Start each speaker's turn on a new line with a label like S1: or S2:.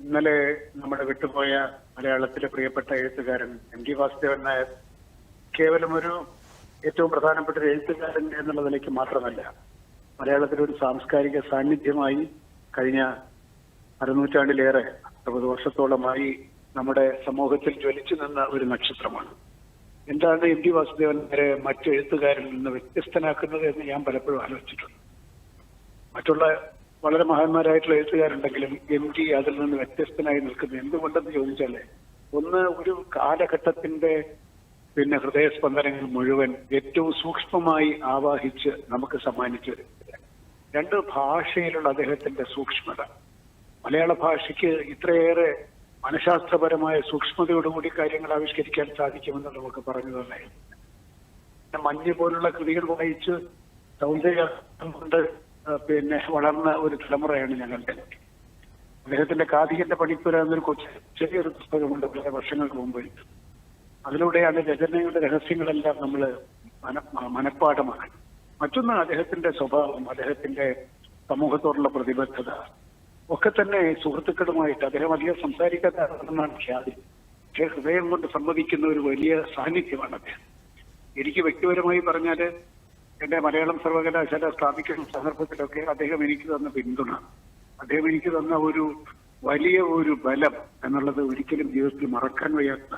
S1: ഇന്നലെ നമ്മുടെ വിട്ടുപോയ മലയാളത്തിലെ പ്രിയപ്പെട്ട എഴുത്തുകാരൻ എം ടി വാസുദേവൻ നായർ കേവലം ഒരു ഏറ്റവും പ്രധാനപ്പെട്ട ഒരു എഴുത്തുകാരൻ എന്നുള്ള നിലയ്ക്ക് മാത്രമല്ല മലയാളത്തിലെ ഒരു സാംസ്കാരിക സാന്നിധ്യമായി കഴിഞ്ഞ അരനൂറ്റാണ്ടിലേറെ അറുപത് വർഷത്തോളമായി നമ്മുടെ സമൂഹത്തിൽ ജ്വലിച്ചു നിന്ന ഒരു നക്ഷത്രമാണ്. എന്താണ് എം ടി വാസുദേവൻ നായരെ മറ്റു എഴുത്തുകാരിൽ നിന്ന് വ്യത്യസ്തനാക്കുന്നത് എന്ന് ഞാൻ പലപ്പോഴും ആലോചിച്ചിട്ടുണ്ട്. മറ്റുള്ള വളരെ മഹാന്മാരായിട്ടുള്ള എഴുത്തുകാരുണ്ടെങ്കിലും എം ടി അതിൽ നിന്ന് വ്യത്യസ്തനായി നിൽക്കുന്നത് എന്തുകൊണ്ടെന്ന് ചോദിച്ചാൽ ഒന്ന് ഒരു കാലഘട്ടത്തിന്റെ പിന്നെ ഹൃദയസ്പന്ദനങ്ങൾ മുഴുവൻ ഏറ്റവും സൂക്ഷ്മമായി ആവാഹിച്ച് നമുക്ക് സമ്മാനിച്ച രണ്ട് ഭാഷയിലുള്ള അദ്ദേഹത്തിന്റെ സൂക്ഷ്മത. മലയാള ഭാഷയ്ക്ക് ഇത്രയേറെ മനഃശാസ്ത്രപരമായ സൂക്ഷ്മതയോടുകൂടി കാര്യങ്ങൾ ആവിഷ്കരിക്കാൻ സാധിക്കുമെന്ന് നമുക്ക് പറഞ്ഞു തന്നെ മഞ്ഞ് പോലുള്ള കൃതികൾ വായിച്ച് സൗന്ദര്യം കൊണ്ട് പിന്നെ വളർന്ന ഒരു തലമുറയാണ് ഞങ്ങളുടെ അദ്ദേഹത്തിന്റെ കാതികന്റെ പണിപ്പുര എന്നൊരു കൊച്ചു ചെറിയൊരു പുസ്തകമുണ്ട് വളരെ വർഷങ്ങൾക്ക് മുമ്പ്. അതിലൂടെയാണ് രചനയുടെ രഹസ്യങ്ങളെല്ലാം നമ്മൾ മന മനഃപ്പാഠമാക്കുന്നത് മറ്റൊന്ന് അദ്ദേഹത്തിന്റെ സ്വഭാവം അദ്ദേഹത്തിന്റെ സമൂഹത്തോടുള്ള പ്രതിബദ്ധത. ഒക്കെ തന്നെ സുഹൃത്തുക്കളുമായിട്ട് അദ്ദേഹം അധികം സംസാരിക്കാത്തതാണ് ഖ്യാതി. പക്ഷേ ഹൃദയം കൊണ്ട് സമ്മതിക്കുന്ന ഒരു വലിയ സാന്നിധ്യമാണ് അദ്ദേഹം. എനിക്ക് വ്യക്തിപരമായി പറഞ്ഞാൽ എന്റെ മലയാളം സർവകലാശാല സ്ഥാപിക്കുന്ന സന്ദർഭത്തിലൊക്കെ അദ്ദേഹം എനിക്ക് തന്ന പിന്തുണ. അദ്ദേഹം എനിക്ക് തന്ന ഒരു വലിയ ഒരു ബലം എന്നുള്ളത് ഒരിക്കലും ജീവിതത്തിൽ മറക്കാൻ വയ്യാത്ത